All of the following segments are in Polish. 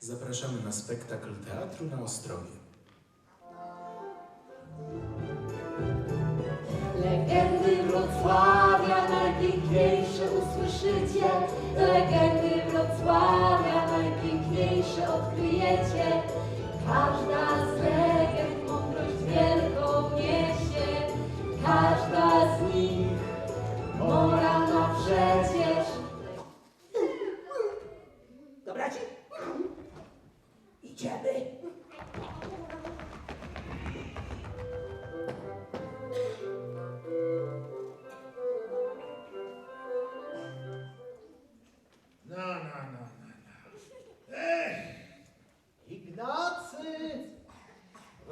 Zapraszamy na spektakl teatru na Ostrowie. Legendy Wrocławia najpiękniejsze usłyszycie, legendy Wrocławia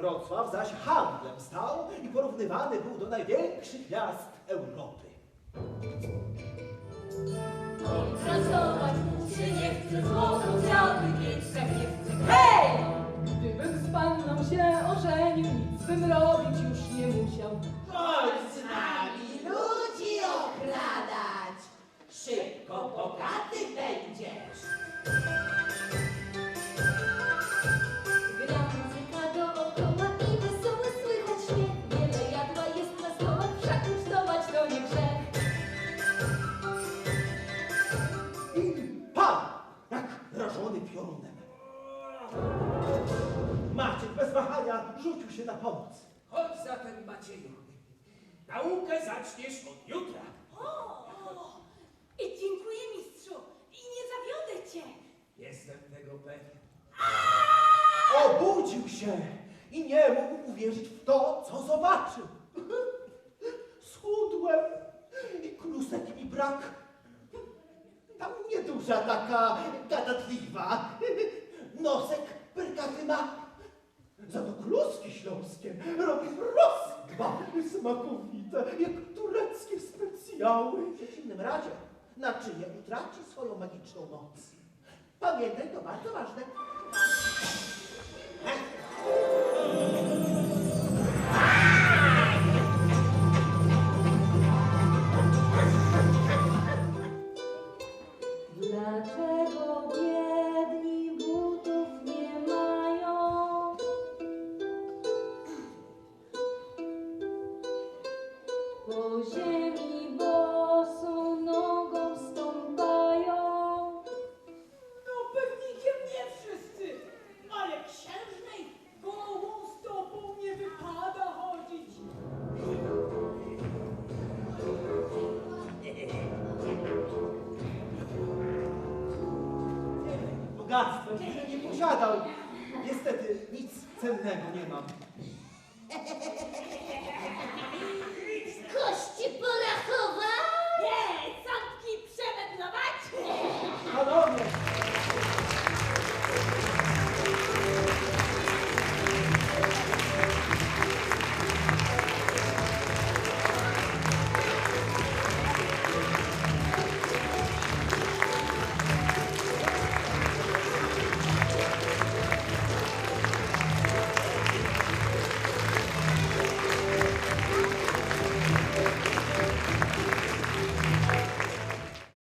Wrocław zaś handlem stał i porównywany był do największych miast Europy. Pracować się nie chce, złoto chciałby mieć, tak nie chce. Hej! Gdybym z panną się ożenił, nic bym robić już nie musiał. Chodź piorunem. Maciek bez wahania rzucił się na pomoc. Chodź zatem, Macieju. Naukę zaczniesz od jutra. O, i dziękuję mistrzu i nie zawiodę cię. Jestem tego pewien. Obudził się i nie mógł uwierzyć w to, co zobaczył. Schudłem i klusek mi brak. Tam nieduża taka gadatliwa. Nosek perkaty ma. Za to kluski śląskie robi rozgwa smakowite, jak tureckie specjały. W przeciwnym razie naczynie utraci swoją magiczną moc. Pamiętaj, to bardzo ważne. Ziemi bosą nogą stąpają. No pewnikiem nie wszyscy, ale księżnej gołą stopą nie wypada chodzić. Bogactwem tyle nie posiadał. Niestety nic cennego nie mam.